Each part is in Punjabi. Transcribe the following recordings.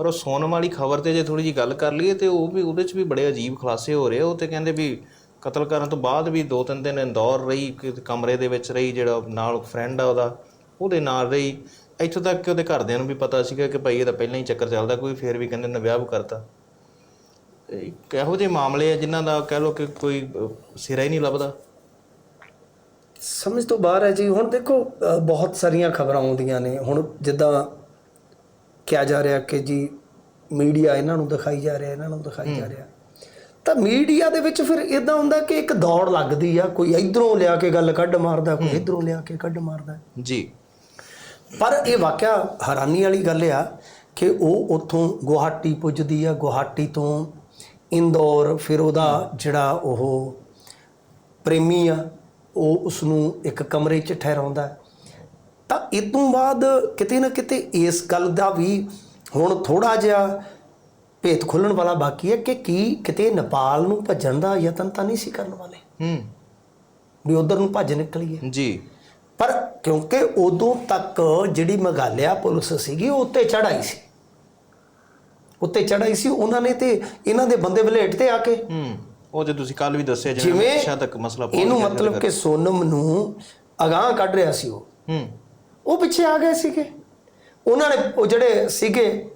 ਪਰ ਉਹ ਸੋਨਮ ਵਾਲੀ ਖਬਰ ਤੇ ਜੇ ਥੋੜੀ ਜੀ ਗੱਲ ਕਰ ਲਈਏ ਤੇ ਉਹ ਵੀ ਉਹਦੇ ਚ ਵੀ ਬੜੇ ਅਜੀਬ ਖੁਲਾਸੇ ਹੋ ਰਹੇ ਆ। ਉਹ ਤੇ ਕਹਿੰਦੇ ਵੀ ਕਤਲ ਕਰਨ ਤੋਂ ਬਾਅਦ ਵੀ ਦੋ ਤਿੰਨ ਦਿਨ ਇੰਦੌਰ ਰਹੀ, ਕਿ ਕਮਰੇ ਦੇ ਵਿੱਚ ਰਹੀ, ਜਿਹੜਾ ਨਾਲ ਫਰੈਂਡ ਆ ਉਹਦਾ, ਉਹਦੇ ਨਾਲ ਰਹੀ। ਇੱਥੋਂ ਤੱਕ ਕਿ ਉਹਦੇ ਘਰਦਿਆਂ ਨੂੰ ਵੀ ਪਤਾ ਸੀਗਾ ਕਿ ਭਾਈ ਇਹਦਾ ਪਹਿਲਾਂ ਹੀ ਚੱਕਰ ਚੱਲਦਾ, ਕੋਈ ਫੇਰ ਵੀ ਕਹਿੰਦੇ ਨੇ ਵਿਆਹ ਵੀ ਕਰਤਾ ਇਹੋ ਜਿਹੇ ਮਾਮਲੇ ਆ ਜਿਨ੍ਹਾਂ ਦਾ ਕਹਿ ਲੋ ਕਿ ਕੋਈ ਸਿਰਾ ਹੀ ਨਹੀਂ ਲੱਭਦਾ। ਸਮਝ ਤੋਂ ਬਾਹਰ ਹੈ ਜੀ। ਹੁਣ ਦੇਖੋ ਬਹੁਤ ਸਾਰੀਆਂ ਖਬਰਾਂ ਆਉਂਦੀਆਂ ਨੇ। ਹੁਣ ਜਿੱਦਾਂ ਕਿਹਾ ਜਾ ਰਿਹਾ ਕਿ ਜੀ ਮੀਡੀਆ ਇਹਨਾਂ ਨੂੰ ਦਿਖਾਈ ਜਾ ਰਿਹਾ ਇਹਨਾਂ ਨੂੰ ਦਿਖਾਈ ਜਾ ਰਿਹਾ। ਤਾਂ ਮੀਡੀਆ ਦੇ ਵਿੱਚ ਫਿਰ ਇਦਾਂ ਹੁੰਦਾ ਕਿ ਇੱਕ ਦੌੜ ਲੱਗਦੀ ਆ ਕੋਈ ਇਧਰੋਂ ਲਿਆ ਕੇ ਗੱਲ ਕੱਢ ਮਾਰਦਾ ਕੋਈ ਇਧਰੋਂ ਲਿਆ ਕੇ ਕੱਢ ਮਾਰਦਾ। ਜੀ। ਪਰ ਇਹ ਵਾਕਿਆ ਹੈਰਾਨੀ ਵਾਲੀ ਗੱਲ ਆ ਕਿ ਉਹ ਉੱਥੋਂ ਗੁਹਾਟੀ ਪੁੱਜਦੀ ਆ ਗੁਹਾਟੀ ਤੋਂ ਇੰਦੌਰ ਫਿਰ ਉਹਦਾ ਜਿਹੜਾ ਉਹ ਪ੍ਰੇਮੀ ਆ ਉਹ ਉਸ ਨੂੰ ਇੱਕ ਕਮਰੇ 'ਚ ਠਹਿਰਾਉਂਦਾ। ਤਾਂ ਇਹ ਤੋਂ ਬਾਅਦ ਕਿਤੇ ਨਾ ਕਿਤੇ ਇਸ ਗੱਲ ਦਾ ਵੀ ਹੁਣ ਥੋੜਾ ਜਿਹਾ ਭੇਤ ਖੁੱਲਣ ਵਾਲਾ ਬਾਕੀ ਹੈ ਕਿ ਕੀ ਕਿਤੇ ਨੇਪਾਲ ਨੂੰ ਭੱਜਣ ਦਾ ਯਤਨ ਤਾਂ ਨਹੀਂ ਸੀ ਕਰਨ ਵਾਲੇ। ਹੂੰ। ਵੀ ਉਧਰ ਨੂੰ ਭੱਜ ਨਿਕਲੀਏ। ਜੀ। ਪਰ ਕਿਉਂਕਿ ਉਦੋਂ ਤੱਕ ਜਿਹੜੀ ਮੇਘਾਲਿਆ ਪੁਲਿਸ ਸੀਗੀ ਉਹ ਉੱਤੇ ਚੜਾਈ ਸੀ। ਉੱਤੇ ਚੜਾਈ ਸੀ ਉਹਨਾਂ ਨੇ ਤੇ ਇਹਨਾਂ ਦੇ ਬੰਦੇ ਵਲੇਟ ਤੇ ਆ ਕੇ। ਹੂੰ। ਉਹ ਜੇ ਤੁਸੀਂ ਕੱਲ ਵੀ ਦੱਸਿਆ ਜਿਵੇਂ ਸ਼ਾਇਦ ਤੱਕ ਮਸਲਾ ਪਹੁੰਚ ਇਹਨੂੰ ਮਤਲਬ ਕਿ ਸੋਨਮ ਨੂੰ ਅਗਾਹ ਕੱਢ ਰਿਹਾ ਸੀ ਉਹ। ਹੂੰ। ਉਹ ਪਿੱਛੇ ਆ ਗਏ ਸੀਗੇ। ਉਹਨਾਂ ਨੇ ਉਹ ਜਿਹੜੇ ਸੀਗੇ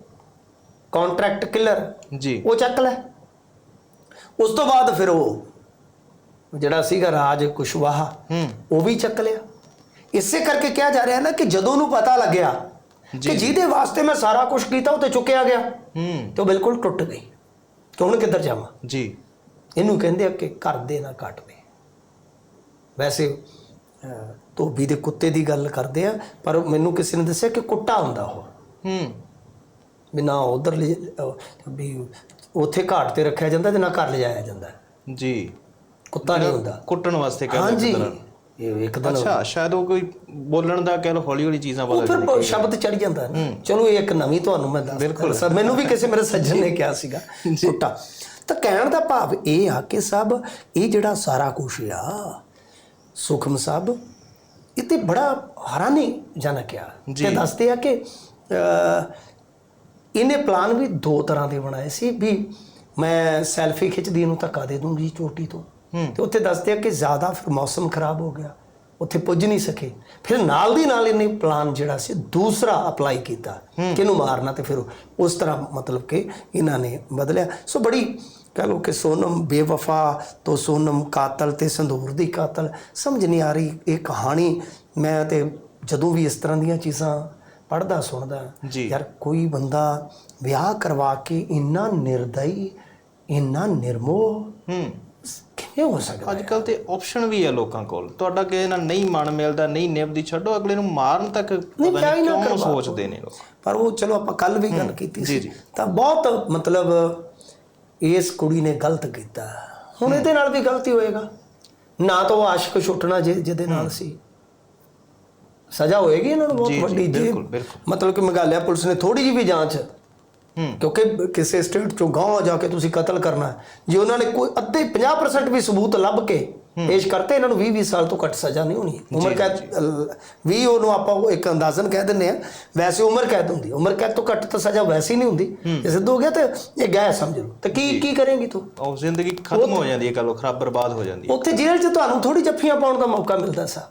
ਕੰਟਰੈਕਟ ਕਿਲਰ ਜੀ। ਉਹ ਚੱਕ ਲੈ। ਉਸ ਤੋਂ ਬਾਅਦ ਫਿਰ ਉਹ ਜਿਹੜਾ ਸੀਗਾ ਰਾਜ ਕੁਸ਼ਵਾਹਾ ਉਹ ਵੀ ਚੱਕ ਲਿਆ। ਇਸੇ ਕਰਕੇ ਕਿਹਾ ਜਾ ਰਿਹਾ ਨਾ ਕਿ ਜਦੋਂ ਨੂੰ ਪਤਾ ਲੱਗਿਆ ਕਿ ਜਿਹਦੇ ਵਾਸਤੇ ਮੈਂ ਸਾਰਾ ਕੁਝ ਕੀਤਾ ਉਹ ਤੇ ਚੁੱਕਿਆ ਗਿਆ। ਹੂੰ। ਤੇ ਉਹ ਬਿਲਕੁਲ ਟੁੱਟ ਗਈ। ਕਿ ਹੁਣ ਕਿੱਧਰ ਜਾਵਾਂ? ਜੀ। ਇਹਨੂੰ ਕਹਿੰਦੇ ਆ ਕਿ ਘਰ ਦੇ ਨਾ ਕੱਟ ਦੇ। ਵੈਸੇ ਧੋਬੀ ਦੇ ਕੁੱਤੇ ਦੀ ਗੱਲ ਕਰਦੇ ਆ ਪਰ ਮੈਨੂੰ ਕਿਸੇ ਨੇ ਦੱਸਿਆ ਕਿ ਕੁੱਟਾ ਹੁੰਦਾ ਉਹ। ਹੂੰ। ਵੀ ਨਾ ਉਧਰ ਵੀ ਉੱਥੇ ਘਾਟ ਤੇ ਰੱਖਿਆ ਜਾਂਦਾ ਤੇ ਨਾ ਘਰ ਲਿਜਾਇਆ ਜਾਂਦਾ। ਜੀ। ਕੁੱਤਾ ਨਹੀਂ ਹੁੰਦਾ। ਕੁੱਟਣ ਵਾਸਤੇ ਕਹਿੰਦੇ ਹਾਂਜੀ। ਇਹ ਇੱਕ ਦਿਨ ਅੱਛਾ ਸ਼ਾਇਦ ਉਹ ਕੋਈ ਬੋਲਣ ਦਾ ਕਹਿ ਲੋ ਹੌਲੀ ਹੌਲੀ ਚੀਜ਼ਾਂ ਬਦਲ ਫਿਰ ਸ਼ਬਦ ਚੜ ਜਾਂਦਾ ਚਲੋ ਇਹ ਇੱਕ ਨਵੀਂ ਤੁਹਾਨੂੰ ਮੈਂ ਦੱਸ ਬਿਲਕੁਲ। ਸਰ ਮੈਨੂੰ ਵੀ ਕਿਸੇ ਮੇਰੇ ਸੱਜਣ ਨੇ ਕਿਹਾ ਸੀਗਾ ਕੁੱਟਾ। ਤਾਂ ਕਹਿਣ ਦਾ ਭਾਵ ਇਹ ਆ ਕਿ ਸਭ ਇਹ ਜਿਹੜਾ ਸਾਰਾ ਕੁਝ ਆ ਸੁਖਮ ਸਾਹਿਬ ਇਹ ਤੇ ਬੜਾ ਹੈਰਾਨੀ ਜਨਕ ਆ ਤੇ ਦੱਸਦੇ ਆ ਕਿ ਇਹਨੇ ਪਲਾਨ ਵੀ ਦੋ ਤਰ੍ਹਾਂ ਦੇ ਬਣਾਏ ਸੀ ਵੀ ਮੈਂ ਸੈਲਫੀ ਖਿੱਚਦੀ ਨੂੰ ਧੱਕਾ ਦੇ ਦੂੰਗੀ ਚੋਟੀ ਤੋਂ। ਤੇ ਉੱਥੇ ਦੱਸਦੇ ਆ ਕਿ ਜ਼ਿਆਦਾ ਫਿਰ ਮੌਸਮ ਖਰਾਬ ਹੋ ਗਿਆ। ਉੱਥੇ ਪੁੱਜ ਨਹੀਂ ਸਕੇ। ਫਿਰ ਨਾਲ ਦੀ ਨਾਲ ਇਹਨੇ ਪਲਾਨ ਜਿਹੜਾ ਸੀ ਦੂਸਰਾ ਅਪਲਾਈ ਕੀਤਾ। ਕਿ ਇਹਨੂੰ ਮਾਰਨਾ ਤੇ ਫਿਰ ਉਸ ਤਰ੍ਹਾਂ ਮਤਲਬ ਕਿ ਇਹਨਾਂ ਨੇ ਬਦਲਿਆ। ਸੋ ਬੜੀ ਕਹ ਲੋ ਕਿ ਸੋਨਮ ਬੇਵਫਾ ਤੋਂ ਸੋਨਮ ਕਾਤਲ ਤੇ ਸੰਦੂਰ ਦੀ ਕਾਤਲ ਸਮਝ ਨਹੀਂ ਆ ਰਹੀ ਇਹ ਕਹਾਣੀ। ਮੈਂ ਤੇ ਜਦੋਂ ਵੀ ਇਸ ਤਰ੍ਹਾਂ ਦੀਆਂ ਚੀਜ਼ਾਂ ਪੜਦਾ ਸੁਣਦਾ। ਯਾਰ ਕੋਈ ਬੰਦਾ ਵਿਆਹ ਕਰਵਾ ਕੇ ਇੰਨਾ ਨਿਰਦਈ ਇੰਨਾ ਨਿਰਮੋਹ ਹੂੰ। ਕਿਵੇਂ ਹੋ ਸਕਦਾ ਅੱਜ ਕੱਲ ਤੇ ਆਪਸ਼ਨ ਵੀ ਹੈ ਲੋਕਾਂ ਕੋਲ। ਤੁਹਾਡਾ ਕਿਸੇ ਨਾਲ ਨਹੀਂ ਮਨ ਮਿਲਦਾ ਨਹੀਂ ਨਿਭਦੀ ਛੱਡੋ ਅਗਲੇ ਨੂੰ ਮਾਰਨ ਤੱਕ ਪਤਾ ਨਹੀਂ ਕਿਉਂ। ਸੋਚਦੇ ਨੇ ਲੋਕ। ਪਰ ਉਹ ਚਲੋ ਆਪਾਂ ਕੱਲ ਵੀ ਗੱਲ ਕੀਤੀ ਸੀ। ਤਾਂ ਬਹੁਤ ਮਤਲਬ ਇਸ ਕੁੜੀ ਨੇ ਗਲਤ ਕੀਤਾ। ਹੁਣ ਇਹਦੇ ਨਾਲ ਵੀ ਗਲਤੀ ਹੋਏਗਾ। ਨਾ ਤਾਂ ਉਹ ਆਸ਼ਿਕ ਛੁੱਟਣਾ ਜਿ- ਜਿਹਦੇ ਨਾਲ ਸੀ। ਸਜ਼ਾ ਹੋਏਗੀ ਇਹਨਾਂ ਨੂੰ ਬਹੁਤ ਜੀ, ਜੀ, ਵੱਡੀ। ਜੀ। ਮਤਲਬ ਕਿ ਮੇਘਾਲਿਆ ਪੁਲਿਸ ਨੇ ਥੋੜੀ ਜਿਹੀ ਵੀ ਜਾਂਚ ਕਿਉਂਕਿ ਕਿਸੇ ਸਟੇਟ ਚੋਂ ਗਾਂਵ ਜਾ ਕੇ ਤੁਸੀਂ ਕਤਲ ਕਰਨਾ। ਜੇ ਉਹਨਾਂ ਨੇ ਕੋਈ ਅੱਧੇ 50% ਵੀ ਸਬੂਤ ਲੱਭ ਕੇ ਪੇਸ਼ ਕਰਤੇ ਇਹਨਾਂ ਨੂੰ 20 20 ਸਾਲ ਤੋਂ ਘੱਟ ਸਜ਼ਾ ਨਹੀਂ ਹੋਣੀ। ਉਮਰ ਕੈਦ 20 ਉਹਨੂੰ ਆਪਾਂ ਇੱਕ ਅੰਦਾਜ਼ਨ ਕਹਿ ਦਿੰਨੇ ਆ ਵੈਸੇ ਉਮਰ ਕੈਦ ਹੁੰਦੀ। ਉਮਰ ਕੈਦ ਤੋਂ ਘੱਟ ਤਾਂ ਸਜ਼ਾ ਵੈਸੇ ਹੀ ਨਹੀਂ ਹੁੰਦੀ। ਜੇ ਸਿੱਧ ਹੋ ਗਿਆ ਤੇ ਇਹ ਗਏ ਸਮਝ ਲਓ। ਤੇ ਕੀ ਕੀ ਕਰੇਂਗੀ ਤੂੰ? ਉਹ ਜ਼ਿੰਦਗੀ ਖਤਮ ਹੋ ਜਾਂਦੀ ਹੈ ਕਹ ਖਰਾਬ ਬਰਬਾਦ ਹੋ ਜਾਂਦੀ ਹੈ। ਉੱਥੇ ਜੇਲ੍ਹ 'ਚ ਤੁਹਾਨੂੰ ਥੋੜੀ ਜੱਫੀਆਂ ਪਾਉਣ ਦਾ ਮੌਕਾ ਮਿਲਦਾ ਸਾ।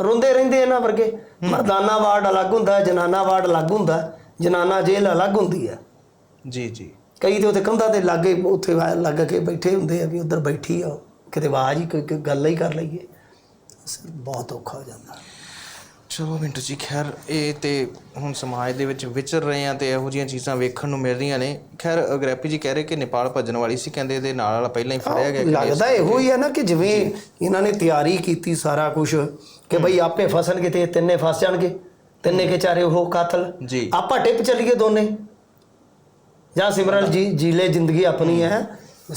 ਰੋਂਦੇ ਰਹਿੰਦੇ ਇਹਨਾਂ ਵਰਗੇ। ਮਰਦਾਨਾ ਵਾਰਡ ਅਲੱਗ ਹੁੰਦਾ ਜਨਾਨਾ ਵਾਰਡ ਅਲੱਗ ਹੁੰਦਾ ਜਨਾਨਾ ਜੇਲ੍ਹ ਅਲੱਗ ਹੁੰਦੀ ਹੈ। ਜੀ ਜੀ। ਕਈ ਤੇ ਉੱਥੇ ਕੰਧਾਂ ਤੇ ਲਾਗੇ ਉੱਥੇ ਲੱਗ ਕੇ ਬੈਠੇ ਹੁੰਦੇ ਆ ਵੀ ਉਧਰ ਬੈਠੀ ਆ ਕਿਤੇ ਆਵਾਜ਼ ਹੀ ਕੋਈ ਗੱਲ ਹੀ ਕਰ ਲਈਏ ਬਹੁਤ ਔਖਾ ਹੋ ਜਾਂਦਾ। ਚਲੋ ਮਿੰਟੂ ਜੀ ਖੈਰ ਇਹ ਤੇ ਹੁਣ ਸਮਾਜ ਦੇ ਵਿੱਚ ਵਿਚਰ ਰਹੇ ਆ ਤੇ ਇਹੋ ਜਿਹੀਆਂ ਚੀਜ਼ਾਂ ਵੇਖਣ ਨੂੰ ਮਿਲ ਰਹੀਆਂ ਨੇ। ਖੈਰ ਗ੍ਰੈਪੀ ਜੀ ਕਹਿ ਰਹੇ ਕਿ ਨੇਪਾਲ ਭੱਜਣ ਵਾਲੀ ਸੀ ਕਹਿੰਦੇ ਇਹਦੇ ਨਾਲ ਵਾਲਾ ਪਹਿਲਾਂ ਹੀ ਫੜਿਆ ਗਿਆ ਲੱਗਦਾ ਇਹੋ ਹੀ ਹੈ ਨਾ ਕਿ ਜਿਵੇਂ ਇਹਨਾਂ ਨੇ ਤਿਆਰੀ ਕੀਤੀ ਸਾਰਾ ਕੁਝ ਕਿ ਭਈ ਆਪੇ ਫਸਣਗੇ ਤੇ ਤਿੰਨੇ ਫਸ ਜਾਣਗੇ ਤਿੰਨੇ ਕੇ ਚਾਰੇ ਉਹ ਕਾਤਲ। ਜੀ। ਆਪਾਂ ਟਿਪ ਚੱਲੀਏ ਦੋਨੇ। ਜਾਂ ਸਿਮਰਨ ਜੀ ਜੀ ਲੈ ਜ਼ਿੰਦਗੀ ਆਪਣੀ ਹੈ।